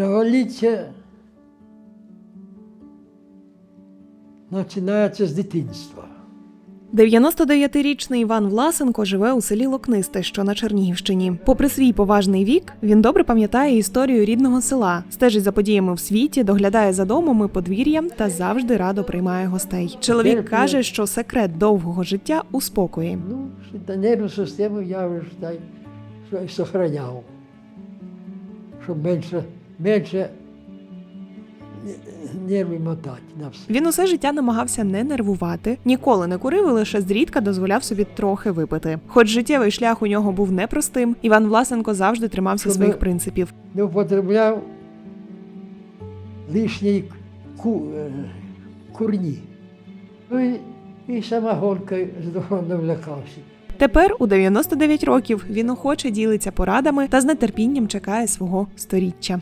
Довголіття починається з дитинства. 99-річний Іван Власенко живе у селі Локнисте, що на Чернігівщині. Попри свій поважний вік, він добре пам'ятає історію рідного села, стежить за подіями в світі, доглядає за домом і подвір'ям та завжди радо приймає гостей. Чоловік каже, що секрет довгого життя у спокої. Ну, та нервну систему я вже сохраняв. Щоб менше, менше нерви мотати на все. Він усе життя намагався не нервувати, ніколи не курив і лише зрідка дозволяв собі трохи випити. Хоч життєвий шлях у нього був непростим, Іван Власенко завжди тримався Щоб своїх принципів. не употребляв лишній ку, е, курні. Ну і, і самогонкою здорово не влякався. Тепер у 99 років він охоче ділиться порадами та з нетерпінням чекає свого сторіччя.